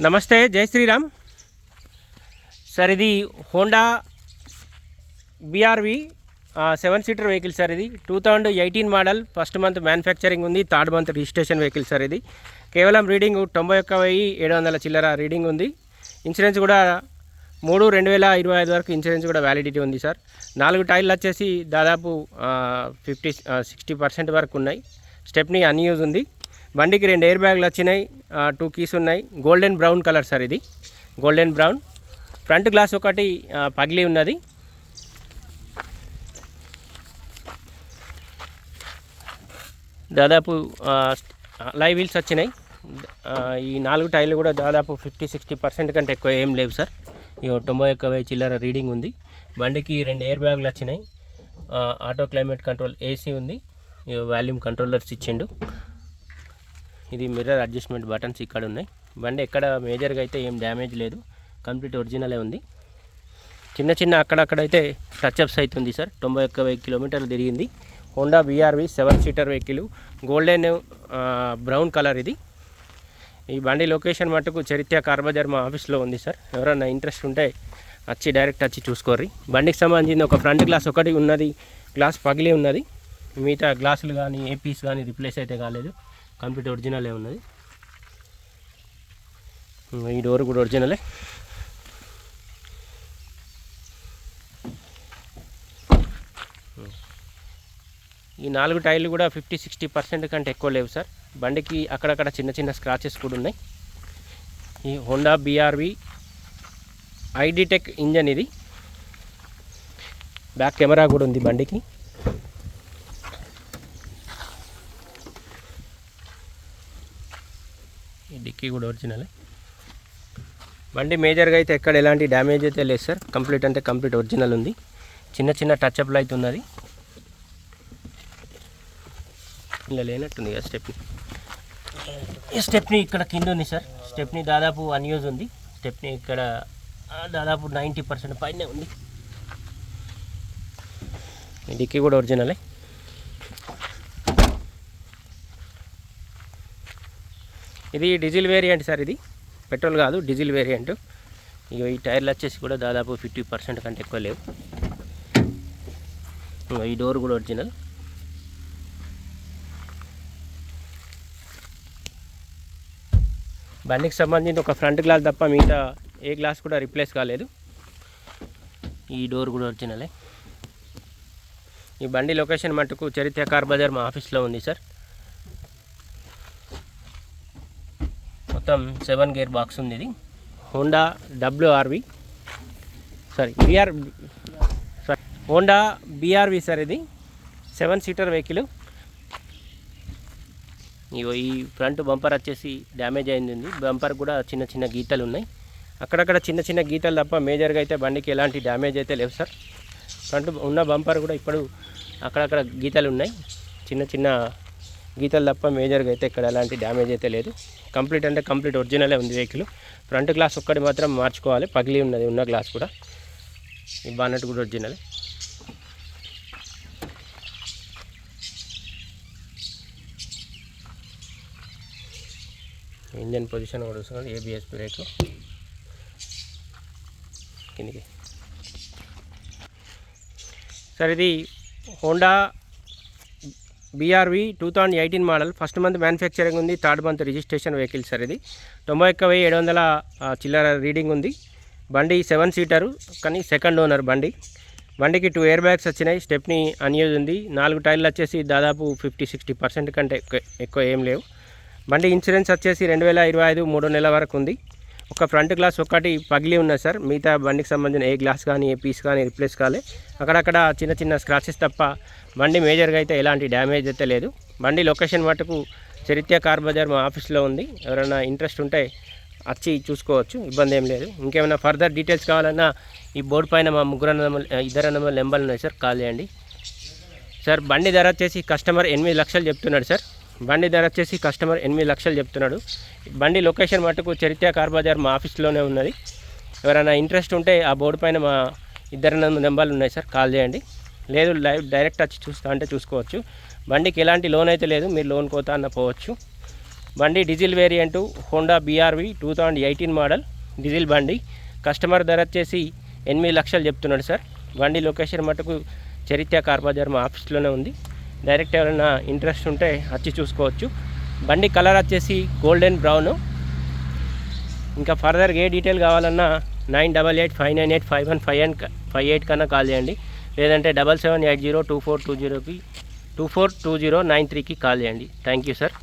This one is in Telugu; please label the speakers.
Speaker 1: నమస్తే జై శ్రీరామ్. సార్ ఇది Honda BRV seven seater vehicle sir ఇది. Two thousand eighteen model first month manufacturing ఉంది third month registration vehicle sir ఇది. కేవలం రీడింగ్ తొంభై ఒక్క వెయ్యి ఏడు వందల చిల్లర రీడింగ్ ఉంది. ఇన్సూరెన్స్ కూడా మూడు రెండు వేల ఇరవై ఐదు వరకు ఇన్సూరెన్స్ కూడా వ్యాలిడిటీ ఉంది సార్. నాలుగు టైర్లు వచ్చేసి దాదాపు ఫిఫ్టీ సిక్స్టీ పర్సెంట్ వరకు ఉన్నాయి. స్టెప్ని అన్యూజ్ ఉంది. బండికి రెండు ఎయిర్ బ్యాగ్లు వచ్చినాయి టూ కీస్ ఉన్నాయి. గోల్డెన్ బ్రౌన్ కలర్ సార్ ఇది. గోల్డెన్ బ్రౌన్ ఫ్రంట్ గ్లాస్ ఒకటి పగిలి ఉన్నది. దాదాపు లైవ్ వీల్స్ వచ్చినాయి. ఈ నాలుగు టైర్లు కూడా దాదాపు ఫిఫ్టీ సిక్స్టీ పర్సెంట్ కంటే ఎక్కువ ఏం లేవు సార్ ఇక తొంభై ఒక్క వెయ్యి చిల్లర రీడింగ్ ఉంది. బండికి రెండు ఎయిర్ బ్యాగులు వచ్చినాయి. ఆటో క్లైమేట్ కంట్రోల్ ఏసీ ఉంది. వాల్యూమ్ కంట్రోలర్స్ ఇచ్చిండు. ఇది మిర్రర్ అడ్జస్ట్మెంట్ బటన్స్ ఇక్కడ ఉన్నాయి. బండి ఎక్కడ మేజర్గా అయితే ఏం డ్యామేజ్ లేదు. కంప్లీట్ ఒరిజినలే ఉంది. చిన్న చిన్న అక్కడక్కడైతే టచ్అప్స్ అవుతుంది సార్. తొంభై ఒక్క వెయ్యి కిలోమీటర్లు తిరిగింది. Honda BRV seven seater vehicle golden brown colour ఇది. ఈ బండి లొకేషన్ మటుకు చరిత్ర కార్బజార్ మా ఆఫీస్లో ఉంది సార్. ఎవరైనా ఇంట్రెస్ట్ ఉంటే వచ్చి డైరెక్ట్ వచ్చి చూసుకోర్రి. బండికి సంబంధించిన ఒక ఫ్రంట్ గ్లాస్ ఒకటి ఉన్నది. గ్లాస్ పగిలి ఉన్నది. మిగతా గ్లాసులు కానీ ఏ పీస్ కానీ రిప్లేస్ అయితే కాలేదు. కంప్లీట్ ఒరిజినలే ఉన్నది. ఈ డోర్ కూడా ఒరిజినలే. ఈ నాలుగు టైర్లు కూడా ఫిఫ్టీ సిక్స్టీ పర్సెంట్ కంటే ఎక్కువ లేవు సార్. బండికి అక్కడక్కడ చిన్న చిన్న స్క్రాచెస్ కూడా ఉన్నాయి. ఈ హోండా బీఆర్వి ఐడిటెక్ ఇంజన్ ఇది. బ్యాక్ కెమెరా కూడా ఉంది బండికి. డిక్కీ కూడా ఒరిజినలే. బండి మేజర్గా అయితే ఎక్కడ ఎలాంటి డ్యామేజ్ అయితే లేదు సార్. కంప్లీట్ అంటే కంప్లీట్ ఒరిజినల్ ఉంది. చిన్న చిన్న టచ్అప్లు అయితే ఉన్నది. ఇలా లేనట్టుంది కదా స్టెప్ని. ఈ స్టెప్ని ఇక్కడ కింద ఉంది సార్. స్టెప్ని దాదాపు అన్యూజ్ ఉంది. స్టెప్ని ఇక్కడ దాదాపు నైంటీ పర్సెంట్ పైన ఉంది. డిక్కీ కూడా ఒరిజినలే. ఇది డీజిల్ వేరియంట్ సార్ ఇది. పెట్రోల్ కాదు డీజిల్ వేరియంట్. ఇక ఈ టైర్లు వచ్చేసి కూడా దాదాపు ఫిఫ్టీ పర్సెంట్ కంటే ఎక్కువ లేవు. ఈ డోర్ కూడా ఒరిజినల్. బండికి సంబంధించి ఒక ఫ్రంట్ గ్లాస్ తప్ప మిగతా ఏ గ్లాస్ కూడా రిప్లేస్ కాలేదు. ఈ డోర్ కూడా ఒరిజినలే. ఈ బండి లొకేషన్ మటుకు చరిత్ర కార్ బజార్ మా ఆఫీస్లో ఉంది సార్. మొత్తం సెవెన్ గేర్ బాక్స్ ఉంది ఇది Honda WRV sorry BR sorry Honda BRV sir ఇది. Seven seater vehicle. ఇగో ఈ ఫ్రంట్ బంపర్ వచ్చేసి డ్యామేజ్ అయింది. బంపర్ కూడా చిన్న చిన్న గీతలు ఉన్నాయి. అక్కడక్కడ చిన్న చిన్న గీతలు తప్ప మేజర్గా అయితే బండికి ఎలాంటి డ్యామేజ్ అయితే లేవు సార్. ఫ్రంట్ ఉన్న బంపర్ కూడా ఇప్పుడు అక్కడక్కడ గీతలు ఉన్నాయి. చిన్న చిన్న గీతలు తప్ప మేజర్గా అయితే ఇక్కడ ఎలాంటి డ్యామేజ్ అయితే లేదు. కంప్లీట్ అంటే కంప్లీట్ ఒరిజినలే ఉంది వెహికల్. ఫ్రంట్ గ్లాస్ ఒక్కటి మాత్రం మార్చుకోవాలి. పగిలి ఉన్నది ఉన్న గ్లాస్ కూడా. ఈ బానట్ కూడా ఒరిజినల్. ఇంజన్ పొజిషన్ కూడా చూసుకోండి ఏబిఎస్ బ్రేక్ కిందికి. సార్ ఇది Honda BRV two thousand eighteen model first month manufacturing ఉంది. Third month registration vehicle sir ఇది. తొంభై ఒక్క వెయ్యి ఏడు వందల చిల్లర రీడింగ్ ఉంది. బండి సెవెన్ సీటరు కానీ సెకండ్ ఓనర్ బండి. బండికి టూ ఎయిర్ బ్యాగ్స్ వచ్చినాయి. స్టెప్ని అన్యూజ్ ఉంది. నాలుగు టైర్లు వచ్చేసి దాదాపు ఫిఫ్టీ సిక్స్టీ పర్సెంట్ కంటే ఎక్కువ ఎక్కువ ఏం లేవు. బండి ఇన్సూరెన్స్ వచ్చేసి రెండు వేల ఇరవై ఐదు మూడో నెల వరకు ఉంది. ఒక ఫ్రంట్ గ్లాస్ ఒకటి పగిలి ఉన్నది సార్ మిగతా బండికి సంబంధించిన ఏ గ్లాస్ కానీ ఏ పీస్ కానీ రిప్లేస్ కాలే. అక్కడక్కడ చిన్న చిన్న స్క్రాచెస్ తప్ప బండి మేజర్గా అయితే ఎలాంటి డ్యామేజ్ అయితే లేదు. బండి లొకేషన్ మటుకు చరిత్ర కార్ బజార్ మా ఆఫీస్లో ఉంది. ఎవరైనా ఇంట్రెస్ట్ ఉంటే వచ్చి చూసుకోవచ్చు ఇబ్బంది ఏం లేదు. ఇంకేమైనా ఫర్దర్ డీటెయిల్స్ కావాలన్నా ఈ బోర్డు పైన మా ముగ్గురు అన్నదమ్ములు ఇద్దరు అన్నదమ్ములు నెంబర్లు ఉన్నాయి సార్ కాల్ చేయండి. సార్ బండి ధర వచ్చేసి కస్టమర్ ఎనిమిది లక్షలు చెప్తున్నాడు సార్. బండి ధర వచ్చేసి కస్టమర్ ఎనిమిది లక్షలు చెప్తున్నాడు. బండి లొకేషన్ మటుకు చరిత్ర కార్ బజార్ మా ఆఫీస్లోనే ఉన్నది. ఎవరైనా ఇంట్రెస్ట్ ఉంటే ఆ బోర్డు పైన మా ఇద్దరు నెంబర్లు ఉన్నాయి సార్ కాల్ చేయండి. లేదు లైవ్ డైరెక్ట్ వచ్చి చూస్తా అంటే చూసుకోవచ్చు. బండికి ఎలాంటి లోన్ అయితే లేదు మీరు లోన్ కోతా అన్న పోవచ్చు. బండి diesel variant Honda BRV two thousand eighteen model diesel బండి. కస్టమర్ ధర వచ్చేసి ఎనిమిది లక్షలు చెప్తున్నాడు సార్. బండి లొకేషన్ మటుకు చరిత్ర కార్ బజార్ మా ఆఫీస్లోనే ఉంది. డైరెక్ట్ ఎవరైనా ఇంట్రెస్ట్ ఉంటే వచ్చి చూసుకోవచ్చు. బండి కలర్ వచ్చేసి గోల్డెన్ బ్రౌన్. ఇంకా ఫర్దర్ ఏ డీటెయిల్ కావాలన్నా nine double eight five nine eight five one five and five eight కన్నా కాల్ చేయండి. లేదంటే double seven eight zero two four two జీరోకి two four two zero nine త్రీకి కాల్ చేయండి. Thank you sir.